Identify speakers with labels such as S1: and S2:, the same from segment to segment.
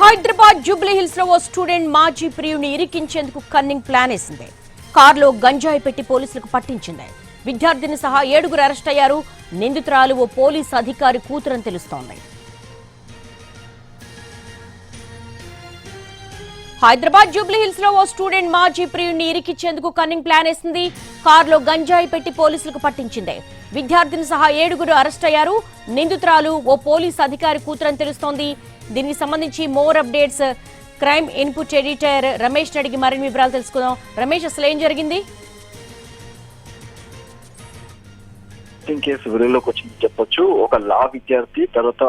S1: Hyderabad Jubilee హిల్స్లో ఓ student మాజీ ప్రియుని ఇరికించేందుకు కన్నింగ్ ప్లాన్ వేసింది. కారులో గంజాయి పెట్టి పోలీసులకు పట్టించింది. విద్యార్థిని సహా ఏడుగురు అరెస్ట్ అయ్యారు. నిందితురాలు ఓ పోలీస్ అధికారి కూతురని తెలుస్తోంది. హైదరాబాద్ జూబ్లీ హిల్స్లో ఓ స్టూడెంట్ మాజీ ప్రియుడిని ఇరికిచ్చేందుకు కన్నింగ్ ప్లాన్ వేసింది. కారులో గంజాయి పెట్టి పోలీసులకు పట్టించింది. విద్యార్థిని సహా ఏడుగురు అరెస్ట్ అయ్యారు. నిందితురాలు ఓ పోలీస్ అధికారి కూతురని తెలుస్తోంది. దీనికి సంబంధించి more updates crime input editor Ramesh అడిగి మరిన్ని వివరాలు తెలుసుకుందాం. రమేష్ అసలు ఏం జరిగింది?
S2: కిడ్నాపింగ్ కేసు వెలుగులోకి వచ్చింది చెప్పొచ్చు. ఒక లా విద్యార్థి తర్వాత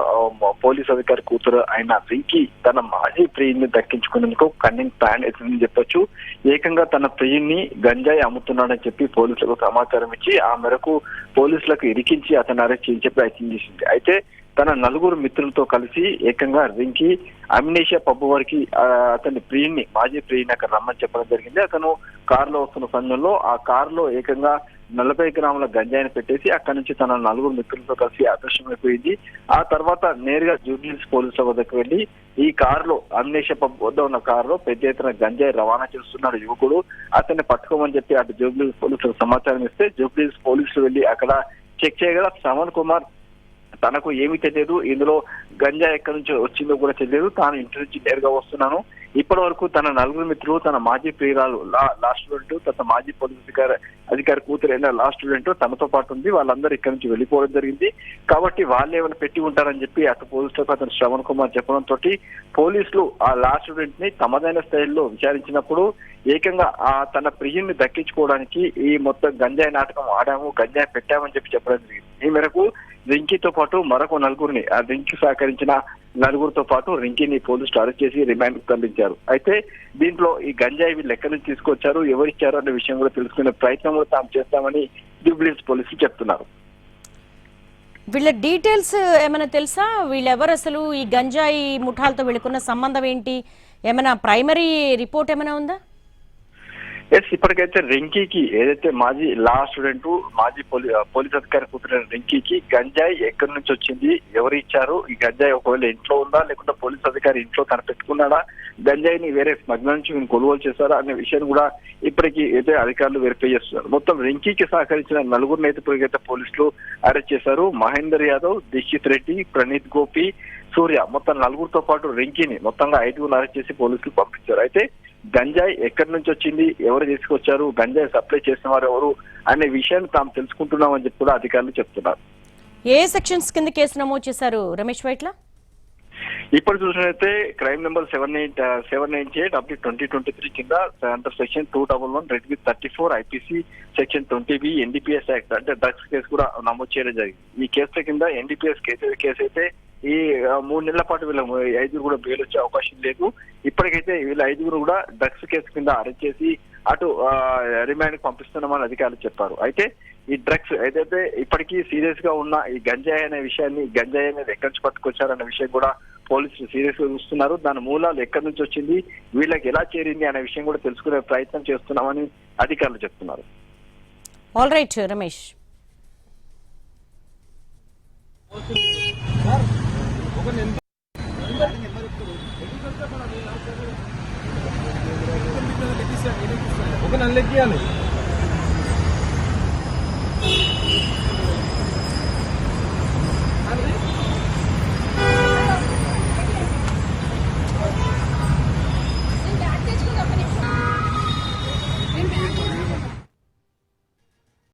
S2: పోలీస్ అధికారి కూతురు అయిన రింకి తన మాజీ ప్రియుని దక్కించుకునేందుకు కన్నింగ్ ప్లాన్ ఎత్తిందని చెప్పొచ్చు. ఏకంగా తన ప్రియుని గంజాయి అమ్ముతున్నాడని చెప్పి పోలీసులకు సమాచారం ఇచ్చి ఆ మేరకు పోలీసులకు ఇరికించి అతను అరెస్ట్ చేయించే ప్రయత్నం చేసింది. అయితే తన నలుగురు మిత్రులతో కలిసి ఏకంగా రింకి అమినేషియా పబ్బు వారికి అతని ప్రియుని మాజీ ప్రియుని అక్కడ రమ్మని చెప్పడం జరిగింది. అతను కారులో వస్తున్న సమయంలో ఆ కారులో ఏకంగా నలభై గ్రాముల గంజాయిని పెట్టేసి అక్కడి నుంచి తన నలుగురు మిత్రులతో కలిసి అదృశ్యమైపోయింది ఆ తర్వాత నేరుగా జూబ్లీస్ పోలీసుల వద్దకు వెళ్ళి ఈ కారులో అమ్నేష పబ్ వద్ద ఉన్న కారులో పెద్ద ఎత్తున గంజాయి రవాణా చేస్తున్నాడు యువకుడు. అతన్ని పట్టుకోమని చెప్పి అటు జూబ్లీస్ పోలీసులకు సమాచారం ఇస్తే జూబ్లీస్ పోలీసులు వెళ్ళి అక్కడ చెక్ చేయగల శ్రవణ్ కుమార్ తనకు ఏమీ తెలియదు. ఇందులో గంజా ఎక్కడి నుంచి వచ్చిందో కూడా తెలియదు. తాను ఇంటి నుంచి నేరుగా వస్తున్నాను. ఇప్పటి వరకు తన నలుగురు మిత్రులు తన మాజీ ప్రియురాలు లా లా స్టూడెంట్ తన మాజీ పోలీస్ అధికారి అధికారి కూతురు అయిన లా స్టూడెంట్ తనతో పాటు ఉంది వాళ్ళందరూ ఇక్కడి నుంచి వెళ్ళిపోవడం జరిగింది. కాబట్టి వాళ్ళు ఏమైనా పెట్టి ఉంటారని చెప్పి అటు పోలీసులకు అతను శ్రవణ్ కుమార్ చెప్పడంతో పోలీసులు ఆ లా స్టూడెంట్ని తమదైన స్థాయిలో విచారించినప్పుడు ఏకంగా ఆ తన ప్రియుని దక్కించుకోవడానికి ఈ మొత్తం గంజాయి నాటకం ఆడాము గంజాయి పెట్టామని చెప్పి చెప్పడం జరిగింది. ఈ మేరకు రింకీతో పాటు మరొక నలుగురిని ఆ రింకి సహకరించిన నలుగురితో పాటు రింకీని పోలీసులు అరెస్ట్ చేసి రిమాండ్ పంపించారు తరలించారు. అయితే దీంట్లో ఈ గంజాయి వీళ్ళు ఎక్కడి నుంచి తీసుకొచ్చారు ఎవరిచ్చారు అనే విషయం కూడా తెలుసుకునే ప్రయత్నం కూడా తాము చేస్తామని జూబ్లీస్ పోలీసులు చెప్తున్నారు.
S1: వీళ్ళ డీటెయిల్స్ ఏమైనా తెలుసా? వీళ్ళెవరు అసలు? ఈ గంజాయి ముఠాలతో వీళ్ళకున్న సంబంధం ఏంటి? ఏమైనా ప్రైమరీ రిపోర్ట్ ఏమైనా ఉందా?
S2: ఎస్ ఇప్పటికైతే రింకీకి ఏదైతే మాజీ లా స్టూడెంట్ మాజీ పోలీ పోలీస్ అధికారి కూతురైన రింకీకి గంజాయి ఎక్కడి నుంచి వచ్చింది ఎవరు ఇచ్చారు? ఈ గంజాయి ఒకవేళ ఇంట్లో ఉందా? లేకుంటే పోలీస్ అధికారి ఇంట్లో తను పెట్టుకున్నాడా? గంజాయిని వేరే స్మగ్లర్ నుంచి కొనుగోలు చేశారా? అనే విషయాన్ని కూడా ఇప్పటికీ అయితే అధికారులు వెరిఫై చేస్తున్నారు. మొత్తం రింకీకి సహకరించిన నలుగురిని అయితే ఇప్పటికైతే పోలీసులు అరెస్ట్ చేశారు. మహేందర్ యాదవ్ దీక్షిత్ రెడ్డి ప్రణీత్ గోపి సూర్య. మొత్తం నలుగురితో పాటు రింకీని మొత్తంగా ఐదుగురు అరెస్ట్ చేసి పోలీసులు పంపించారు. అయితే గంజాయి ఎక్కడి నుంచి వచ్చింది ఎవరు తీసుకొచ్చారు గంజాయి సప్లై చేసిన వారు ఎవరు అనే విషయాన్ని తాము తెలుసుకుంటున్నామని చెప్పి కూడా అధికారులు చెప్తున్నారు.
S1: ఏ సెక్షన్స్ కింద కేసు నమోదు చేశారు రమేష్ వైట్ల?
S2: ఇప్పుడు చూసినట్లయితే crime number seven eight seven ninety eight of twenty twenty three కింద under section two double one read with thirty four IPC section twenty B NDPS act అంటే డ్రగ్స్ కేసు కూడా నమోదు చేయడం జరిగింది. ఈ కేసుల కింద ఎన్డీపీఎస్ కేసు కేసు అయితే ఈ మూడు నెలల పాటు వీళ్ళ ఐదుగురు కూడా బెయిల్ వచ్చే అవకాశం లేదు. ఇప్పటికైతే వీళ్ళ ఐదుగురు కూడా డ్రగ్స్ కేసు కింద అరెస్ట్ చేసి అటు రిమాండ్కి పంపిస్తున్నామని అధికారులు చెప్పారు. అయితే ఈ డ్రగ్స్ ఏదైతే ఇప్పటికీ సీరియస్గా ఉన్న ఈ గంజాయి అనే విషయాన్ని గంజాయి అనేది ఎక్కడి నుంచి పట్టుకొచ్చారనే విషయం కూడా పోలీసులు సీరియస్గా చూస్తున్నారు. దాని మూలాలు ఎక్కడి నుంచి వచ్చింది వీళ్ళకి ఎలా చేరింది అనే విషయం కూడా తెలుసుకునే ప్రయత్నం చేస్తున్నామని అధికారులు చెప్తున్నారు.
S1: ఆల్ రైట్ రమేష్
S3: ఒక నెల లెక్కియాలి